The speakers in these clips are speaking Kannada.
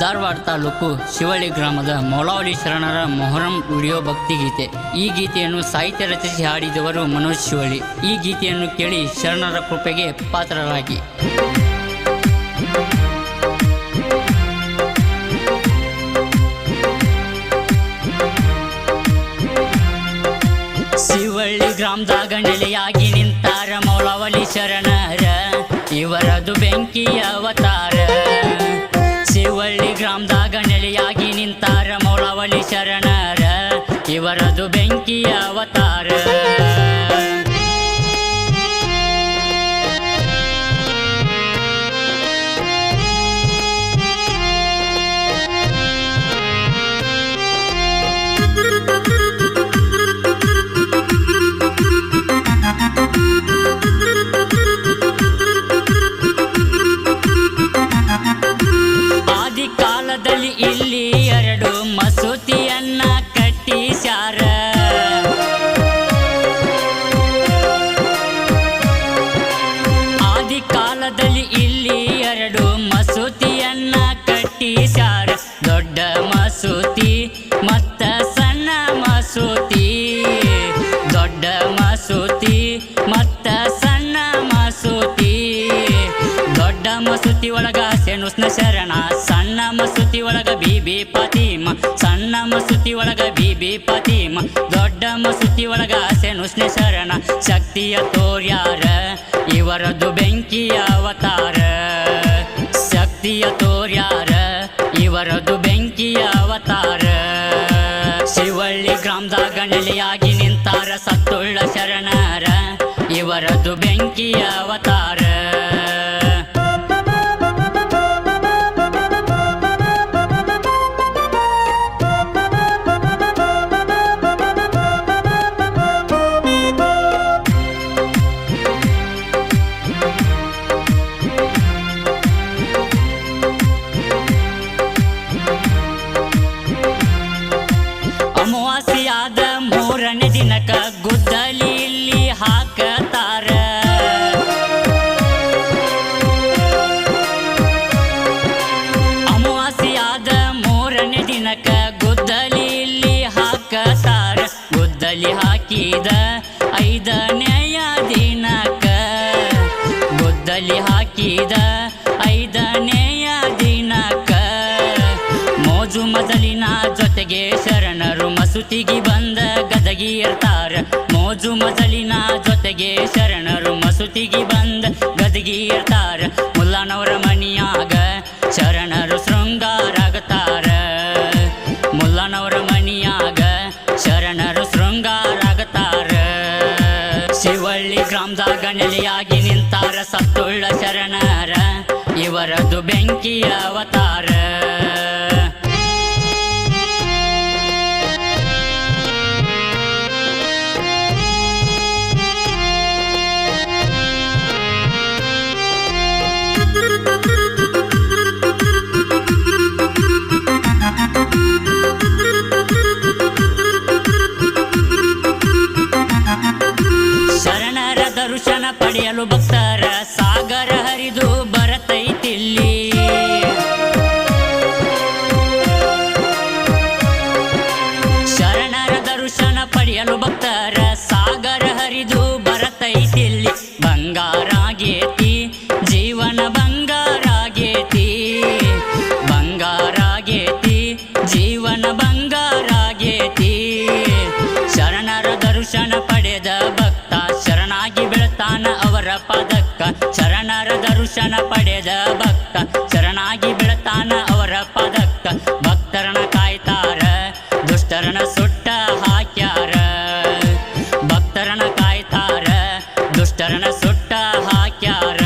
ಧಾರವಾಡ ತಾಲೂಕು ಶಿವಳ್ಳಿ ಗ್ರಾಮದ ಮೌಲಾವಳಿ ಶರಣರ ಮೊಹರಂ ವಿಡಿಯೋ ಭಕ್ತಿಗೀತೆ ಈ ಗೀತೆಯನ್ನು ಸಾಹಿತ್ಯ ರಚಿಸಿ ಹಾಡಿದವರು ಮನೋಜ್ ಶಿವಳ್ಳಿ. ಈ ಗೀತೆಯನ್ನು ಕೇಳಿ ಶರಣರ ಕೃಪೆಗೆ ಪಾತ್ರರಾಗಿ. ಶಿವಳ್ಳಿ ಗ್ರಾಮದ ನೆಲೆಯಾಗಿ ನಿಂತಾರ ಮೌಲಾವಳಿ ಶರಣರ ಇವರದು ಬೆಂಕಿಯ ಅವತಾರ. ಗ್ರಾಮದಾಗ ನೆಲೆಯಾಗಿ ನಿಂತಾರ ಮೌಲವಲಿ ಶರಣರ. ಇವರದು ಬೆಂಕಿಯ ಅವತಾರ. ಒಳಗ ಬೀಬಿ ಪತಿಮ, ಸಣ್ಣ ಮಸೂತಿ ಒಳಗ ಬಿ ಬೇಪಾಥಿಮ್ ದೊಡ್ಡ ಮಸೂತಿ ಒಳಗ ಸೆಣುಸ್ನ ಶರಣ, ಶಕ್ತಿಯ ತೋರ್ಯಾರ ಇವರದು ಬೆಂಕಿಯ ಅವತಾರ. ಶಕ್ತಿಯ ತೋರ್ಯಾರ ಇವರದು ಬೆಂಕಿಯ ದಿನಕ ಗುದ್ದಲಿ ಇಲ್ಲಿ ಹಾಕತಾರ. ಅಮಾವಾಸ್ಯಾದ ಮೂರನೇ ದಿನಕ ಗುದ್ದಲಿ ಇಲ್ಲಿ ಹಾಕತಾರ. ಗುದ್ದಲಿ ಹಾಕಿದ ಐದನೆಯ ದಿನಕ. ಗುದ್ದಲಿ ಹಾಕಿದ ಐದನೆಯ ದಿನಕ. ಮೋಜು ಮದಲಿನ ಜೊತೆಗೆ ಶರಣರು ಮಸೂತಿಗೆ ಬಂದ ಗದಗಿ ಇರ್ತಾರ ಮೋಜು ಮಜಲಿನ ಜೊತೆಗೆ ಶರಣರು ಮಸೂತಿಗೆ ಬಂದ ಗದಗಿ ಇರ್ತಾರ ಮುಲ್ಲನವರ ಮನಿಯಾಗ ಶರಣರು ಶೃಂಗಾರಾಗತಾರ. ಮುಲ್ಲಾನವರ ಮನಿಯಾಗ ಶರಣರು ಶೃಂಗಾರಾಗತಾರ. ಶಿವಳ್ಳಿ ಗ್ರಾಮದಾಗ ನೆಲೆಯಾಗಿ ನಿಂತಾರ ಸತ್ತುಳ್ಳ ಶರಣರ. ಇವರದು ಬೆಂಕಿಯ ಅವತಾರ. ದರ್ಶನ ಪಡೆಯಲು ಭಕ್ತರ ದರ್ಶನ ಪಡೆದ ಭಕ್ತ, ಶರಣಾಗಿ ಬೆಳತಾನ ಅವರ ಪದಕ್ಕ. ಭಕ್ತರನ ಕಾಯ್ತಾರ ದುಷ್ಟರನ ಸುಟ್ಟ ಹಾಕ್ಯಾರ. ಭಕ್ತರನ ಕಾಯ್ತಾರ ದುಷ್ಟರನ ಸುಟ್ಟ ಹಾಕ್ಯಾರ.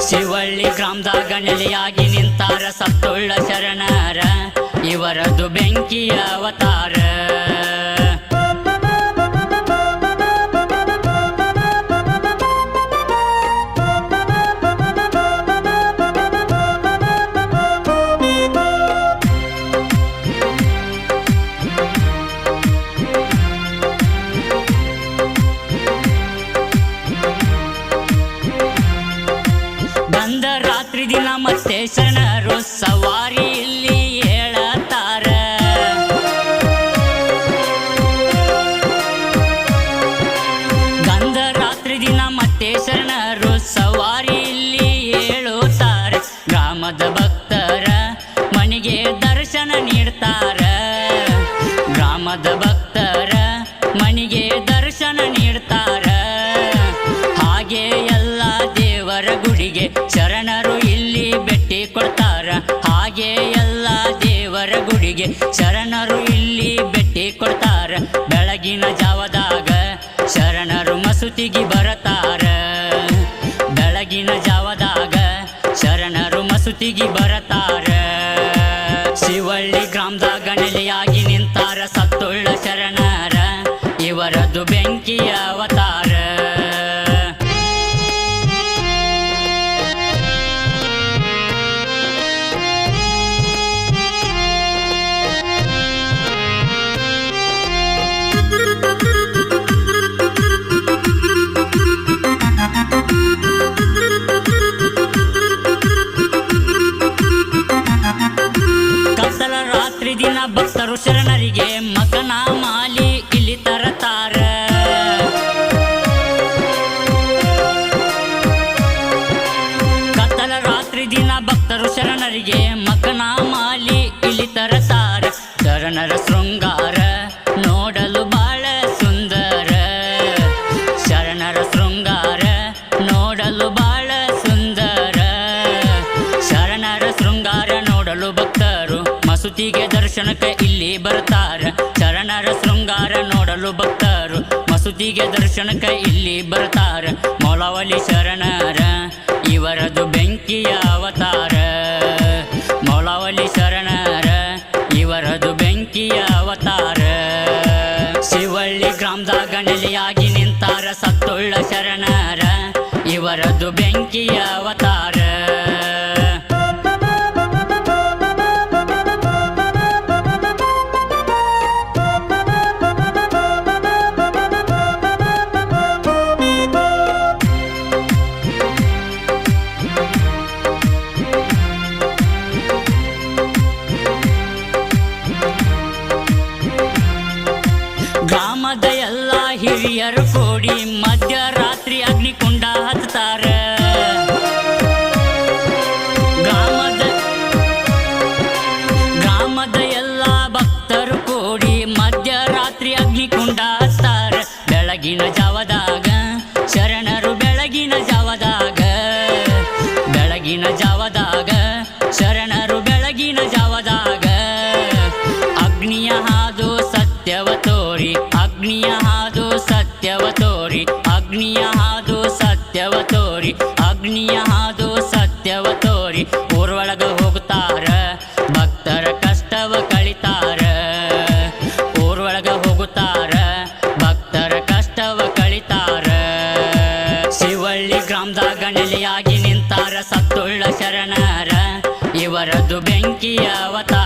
ಶಿವಳ್ಳಿ ಗ್ರಾಮದಾಗ ನೆಲೆಯಾಗಿ ನಿಂತಾರ ಸತ್ತುಳ್ಳ ಶರಣರ. ಇವರದು ಬೆಂಕಿಯ ಅವತಾರ. Biggie Bar. ದರ್ಶನಕ್ಕೆ ಇಲ್ಲಿ ಬರ್ತಾರ. ಶರಣರ ಶೃಂಗಾರ ನೋಡಲು ಭಕ್ತರು. ಮಸೂದಿಗೆ ದರ್ಶನಕ್ಕೆ ಇಲ್ಲಿ ಬರ್ತಾರ. ಮೊಲವಲಿ ಶರಣರ ಇವರದು ಬೆಂಕಿಯ ಅವತಾರ. नित्य रात्रि अग्निकुंड हतार Maria, what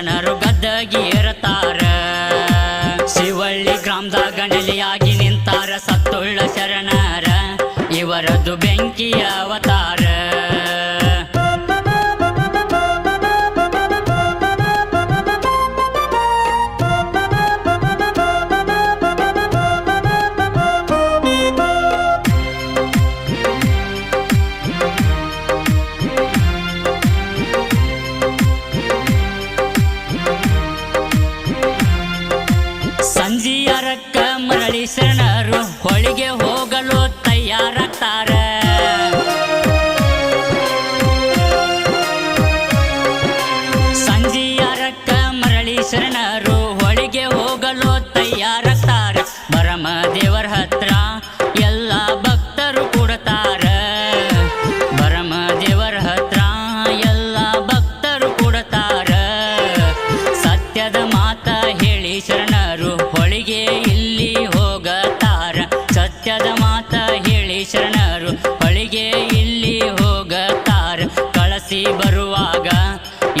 ಶರಣರು ಗದ್ದಗಿಯ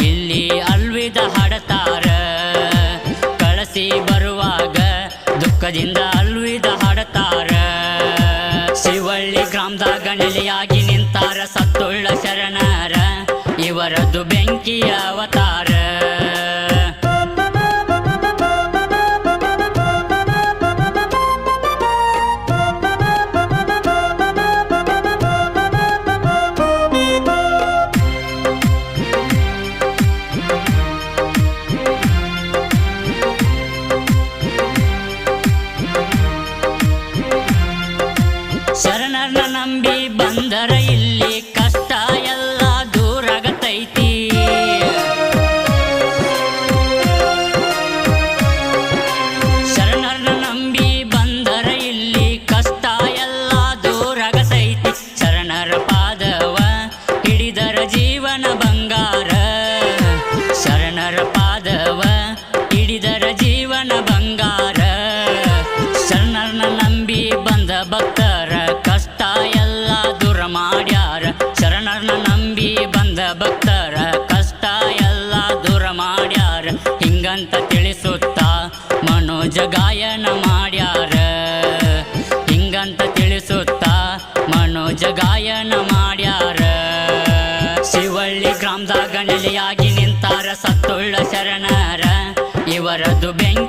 ಇಲ್ಲಿ ಅಲ್ವಿದ ಹಾಡತಾರ. ಕಳಸಿ ಬರುವಾಗ ದುಃಖದಿಂದ ಅಲ್ವಿದ ಹಾಡತಾರ. ಶಿವಳ್ಳಿ ಗ್ರಾಮದಾಗ ನೆಲೆಯಾಗಿ ನಿಂತಾರ ಸತ್ತುಳ್ಳ ಶರಣರ. ಇವರದ್ದು ಬೆಂಕಿಯ